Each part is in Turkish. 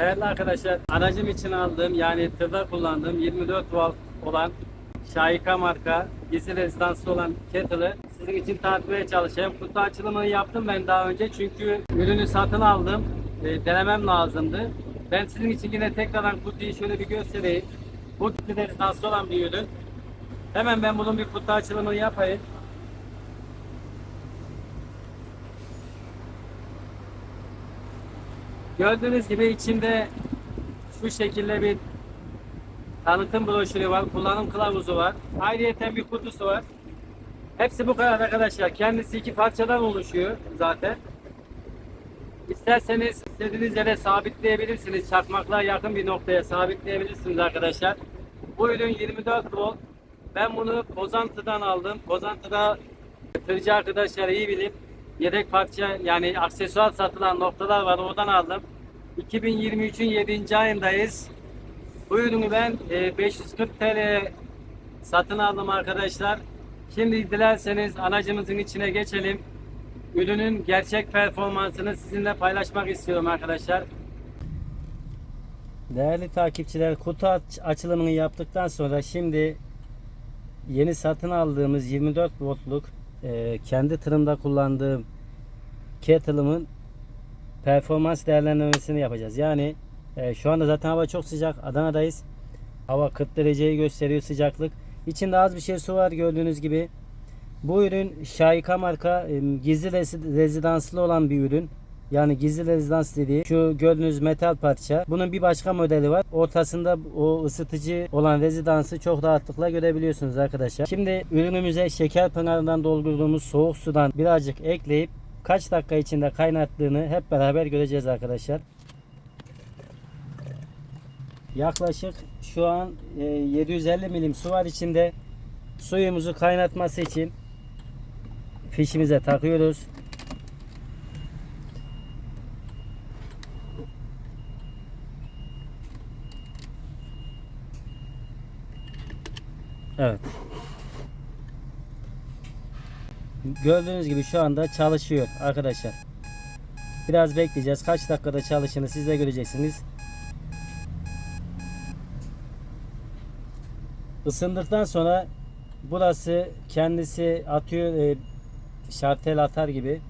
arkadaşlar aracım için aldığım yani tırda kullandığım 24 volt olan Şahika marka gizli rezidanslı olan kettle'ı sizin için tanıtmaya çalışacağım. Kutu açılımını yaptım ben daha önce çünkü ürünü satın aldım. E, denemem lazımdı. Ben sizin için yine tekrardan kutuyu şöyle bir göstereyim. Bu gizli rezidanslı olan bir ürün. Hemen ben bunun bir kutu açılımını yapayım. Gördüğünüz gibi içinde şu şekilde bir tanıtım broşürü var, kullanım kılavuzu var. Ayrıyeten bir kutusu var. Hepsi bu kadar arkadaşlar. Kendisi iki parçadan oluşuyor zaten. İsterseniz istediğiniz yere sabitleyebilirsiniz. Çakmaklığa yakın bir noktaya sabitleyebilirsiniz arkadaşlar. Bu ürün 24 volt. Ben bunu Pozantı'dan aldım. Pozantı'da tırcı arkadaşlar iyi bilir. Yedek parça yani aksesuar satılan noktalar var. Oradan aldım. 2023'ün 7. ayındayız. Bu ürünü ben e, 540 TL satın aldım arkadaşlar. Şimdi dilerseniz aracımızın içine geçelim. Ürünün gerçek performansını sizinle paylaşmak istiyorum arkadaşlar. Değerli takipçiler kutu aç- açılımını yaptıktan sonra şimdi yeni satın aldığımız 24 voltluk e, kendi tırımda kullandığım kettle'ımın performans değerlendirmesini yapacağız. Yani e, şu anda zaten hava çok sıcak. Adana'dayız. Hava 40 dereceyi gösteriyor sıcaklık. İçinde az bir şey su var gördüğünüz gibi. Bu ürün Şahika marka e, gizli rezidanslı olan bir ürün. Yani gizli rezidans dediği şu gördüğünüz metal parça. Bunun bir başka modeli var. Ortasında o ısıtıcı olan rezidansı çok rahatlıkla görebiliyorsunuz arkadaşlar. Şimdi ürünümüze şeker pınarından doldurduğumuz soğuk sudan birazcık ekleyip kaç dakika içinde kaynattığını hep beraber göreceğiz arkadaşlar. Yaklaşık şu an e, 750 milim su var içinde. Suyumuzu kaynatması için fişimize takıyoruz. Evet. Gördüğünüz gibi şu anda çalışıyor arkadaşlar. Biraz bekleyeceğiz. Kaç dakikada çalışını siz de göreceksiniz. Isındıktan sonra burası kendisi atıyor e, şartel atar gibi.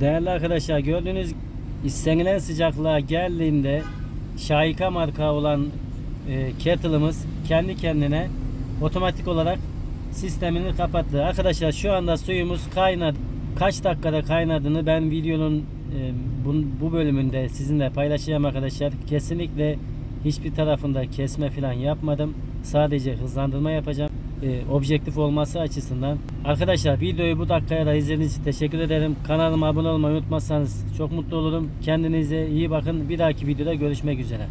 Değerli arkadaşlar gördüğünüz istenilen sıcaklığa geldiğinde Şahika marka olan e, kettle'ımız kendi kendine otomatik olarak sistemini kapattı. Arkadaşlar şu anda suyumuz kaynadı. Kaç dakikada kaynadığını ben videonun e, bu, bu bölümünde sizinle paylaşacağım arkadaşlar. Kesinlikle hiçbir tarafında kesme falan yapmadım. Sadece hızlandırma yapacağım. E, objektif olması açısından. Arkadaşlar videoyu bu dakikaya da izlediğiniz için teşekkür ederim. Kanalıma abone olmayı unutmazsanız çok mutlu olurum. Kendinize iyi bakın. Bir dahaki videoda görüşmek üzere.